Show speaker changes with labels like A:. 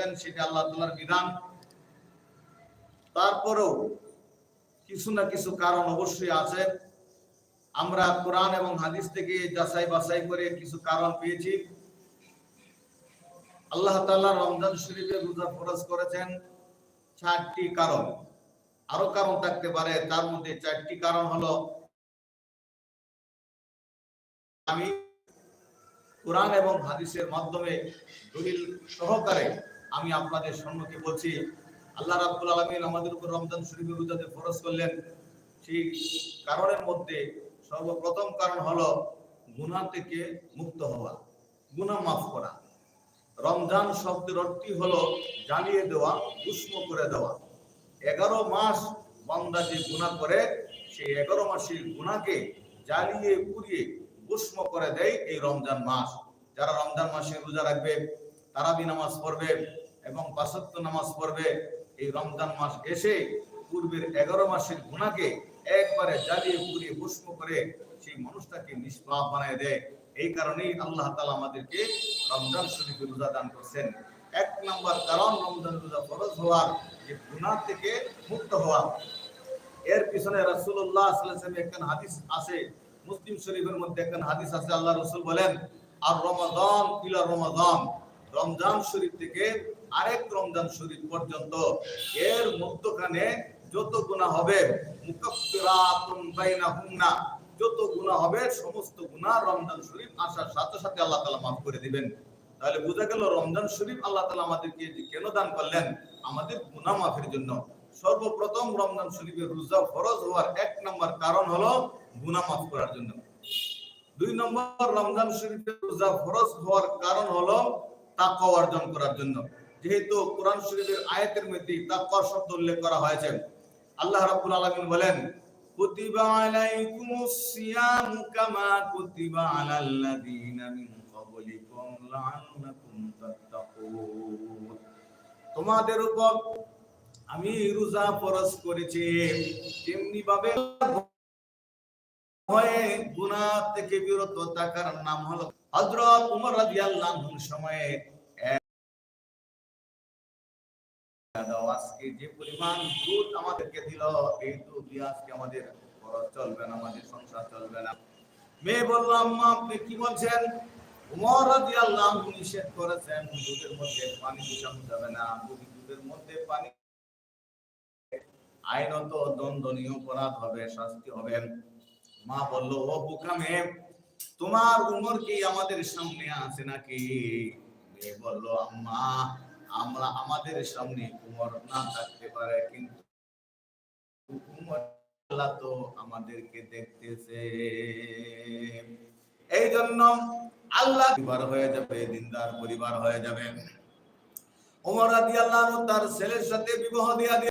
A: করেছেন সেটা আল্লাহ তাআলার বিধান। তারপরেও কিছু না কিছু কারণ অবশ্যই আছে। আমরা কোরআন এবং হাদিস থেকে যাচাই বাছাই করে কিছু কারণ পেয়েছি। আল্লাহ তাআলা রমজান শরীফে রোজা ফরজ করেছেন চারটি কারণ। আরও কারণ থাকতে পারে, তার মধ্যে চারটি কারণ হলো, আমি কোরআন এবং হাদিসের মাধ্যমে দলিল সহকারে আমি আপনাদের সম্মুখে বলছি, আল্লাহ রাব্বুল আলামিন আমাদের উপর রমজান শরীফের রোজাতে ফরজ করলেন। সেই কারণের মধ্যে সর্বপ্রথম কারণ হলো গুনাহ থেকে মুক্ত হওয়া, গুনাহ মাফ করা। রমজান শব্দের অর্থই হলো জ্বালিয়ে দেওয়া, উষ্ণ করে দেওয়া। এগারো মাস বান্দা যে গুনাহ করে সেই এগারো মাসের গুনাহকে জ্বালিয়ে, পুড়িয়ে, উষ্ণ করে দেয় এই রমজান মাস। যারা রমজান মাসে রোজা রাখবে তারাবি নামাজ পড়বে। এবং পাঁচত্ব নামাজ পড়বে। এই রমজান মাস এসে পূর্বের এগারো মাসের গুণাকে একবারে জ্বালিয়ে পুড়িয়ে ভস্ম করে সেই মানুষটাকে নিষ্পাপ বানায় দেয়। এই কারণেই আল্লাহ তাআলা আমাদেরকে রমজান শরীফে রোজা দান করছেন। এক নম্বর কারণ রমজান রোজা ফরজ হওয়ার যে গুনাহ থেকে মুক্ত হওয়া। এর পিছনে সাল্লাল্লাহু একখান হাদিস আছে। মুসলিম শরীফের মধ্যে একখান হাদিস আছে। আল্লাহ রসুল বলেন, আর রমাদান ইলা রমাদান। রমজান শরীফ থেকে আরেক রমজান শরীফ পর্যন্ত এর মধ্যখানে যত গুনাহ হবে যত গুনাহ হবে, সমস্ত গুনাহ রমজান শরীফ আসার সাথে সাথে আল্লাহ তাআলা মাফ করে দিবেন। তাহলে বোঝা গেল রমজান শরীফ আল্লাহ তাআলা আমাদেরকে কেন দান করলেন? আমাদের গুনাহ মাফের জন্য। সর্বপ্রথম রমজান শরীফের রোজা ফরজ হওয়ার এক নম্বর কারণ হলো গুনাহ মাফ করার জন্য। দুই নম্বর, রমজান শরীফের রোজা ফরজ হওয়ার কারণ হলো তাকওয়া অর্জন করার জন্য। যেহেতু কোরআন শরীফের আয়াতের মধ্যে তাকওয়া শব্দ উল্লেখ করা হয়েছে। আল্লাহ রাব্বুল আলামিন বলেন, কুতিবা আলাইকুমুস সিয়াম কামা কুতিবা আলাল লাযিনা মিন ক্বাবলিকুম লাআল্লাকুম তাত্তাকুন। তোমাদের উপর আমি রোজা ফরজ করেছি। তেমনি ভাবে ভয়ে গুনাহ থেকে বিরত থাকার নাম হলো হযরত উমর রাদিয়াল্লাহু সময়ে আজকে যে পরিমাণ দুধ আমাদেরকে দিল, এই দুধ আজকে আমাদের খরচ চলবে না, আমাদের সংসার চলবে না। মেয়ে বলল, আম্মা, আপনি কি বলছেন? উমর নিষেধ করেছেন দুধের মধ্যে পানি মিশানো যাবে না। দুধের মধ্যে পানি আইনত দণ্ডনীয় অপরাধ হবে, শাস্তি হবে। মা বলল, ও বুকামে তোমার উমর কি আমাদের সামনে আছে নাকি? বলল, আম্মা, আমরা আমাদের সামনে উমর না থাকতে পারে, কিন্তু উমর আল্লাহ তো আমাদেরকে দেখতেছে। এই জন্য আল্লাহ পরিবার হয়ে যাবে, দিনদার পরিবার হয়ে যাবে। আনহু তার ছেলের সাথে বিবাহ দিয়া